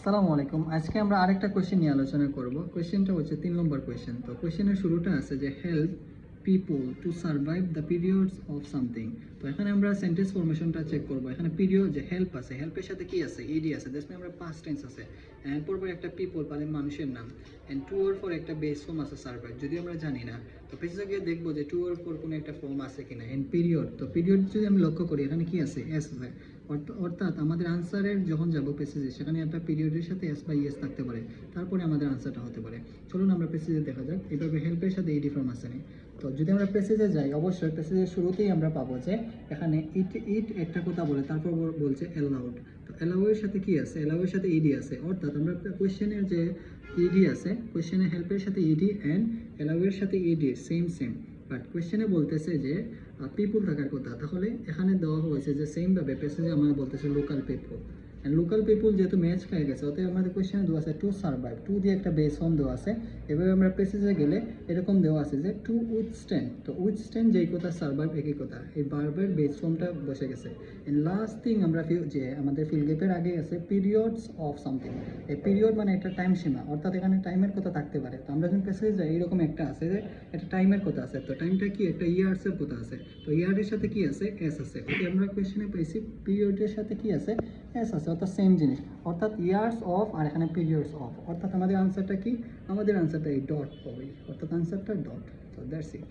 আসসালামু আলাইকুম। আজকে আমরা আরেকটা কোয়েশ্চেন নিয়ে আলোচনা করব। কোয়েশ্চেনটা হচ্ছে তিন নম্বর কোয়েশ্চেন তো কোয়েশ্চেনের শুরুটা আছে যে help people to survive the periods of something তো এখানে আমরা সেন্টেন্স ফরমেশনটা চেক করব। এখানে পিরিয়ড যে হেল্প আছে হেল্পের সাথে কি আছে? ইডি আছে। দ্যাটস আমরা পাস্ট টেন্স আছে। এরপর পর একটা পিপল মানে মানুষের নাম। এন্ড টু ওর ফর একটা বেস ফর্ম আছে সার্ভাইভ যদি আমরা জানি না, তো পেছনে গিয়ে দেখব যে টু ওর ফর কোনো একটা ফর্ম আছে কিনা। এন্ড পিরিয়ড তো পিরিয়ড যদি আমি লক্ষ্য করি, এখানে কি আছে? এস আছে। অর্থাৎ আমাদের আনসারের যখন যাব পেসেজে সেখানে একটা পিরিয়ডের সাথে এস বা ইএস থাকতে পারে। তারপরে আমাদের আনসারটা হতে পারে। চলুন আমরা পেসেজে দেখা যাক, এভাবে হেল্পের সাথে ইডি ফর্ম আসেনি। তো যদি আমরা পেসেজে যাই, অবশ্যই পেসেজের শুরুতেই আমরা পাবো যে, এখানে ইট ইট একটা কথা বলে, তারপর বলছে অ্যালাউড তো অ্যালাউয়ের সাথে কি আছে? অ্যালাউয়ের সাথে ইডি আছে। অর্থাৎ আমরা কোয়েশ্চেনের যে ইডি আছে কোয়েশ্চেনের হেল্পের সাথে ইডি অ্যান্ড অ্যালাউয়ের সাথে ইডি সেম সেম বাট কোয়েশ্চেনে বলতেছে যে পিপুল থাকার কথা। তাহলে এখানে দেওয়া হয়েছে যে সেমভাবে প্যাসেজে আমরা বলতেছে local people and local people যেহেতু ম্যাচ খেয়ে গেছে, অতএব আমাদের কোয়েশ্চেনে দেওয়া আছে টু সার্ভাইভ টু দিয়ে একটা বেস ফর্ম দেওয়া আছে। এভাবে আমরা পেসেজে গেলে এরকম দেওয়া আছে যে টু উইথ স্ট্যান্ড তো উইথ স্ট্যান্ড যেই কথা সার্ভাইভ একই কথা, এই বারবার বেস ফর্মটা বসে গেছে। এন্ড লাস্ট থিং আমরা যে আমাদের ফিল গেপের আগে আছে পিরিয়ডস অফ সামথিং এই পিরিয়ড মানে একটা টাইম সীমা, অর্থাৎ এখানে টাইমের কথা থাকতে পারে। তো আমরা যখন পেসেজে যাই এরকম একটা আছে যে একটা টাইমের কথা আছে, তো টাইমটা কি? একটা ইয়ার্সের কথা আছে। তো ইয়ারের সাথে কি আছে? এস আছে। ওকে আমরা কোয়েশ্চেনে পাইছি পিরিয়ডের সাথে কি আছে? এস আছে অর্থাৎ সেম জিনিস। অর্থাৎ ইয়ার্স অফ আর এখানে পিরিয়ডস অফ অর্থাৎ আমাদের আনসারটা কি? আমাদের আনসারটা এই ডট হবে। অর্থাৎ আনসারটা ডট তো দ্যাটস ইট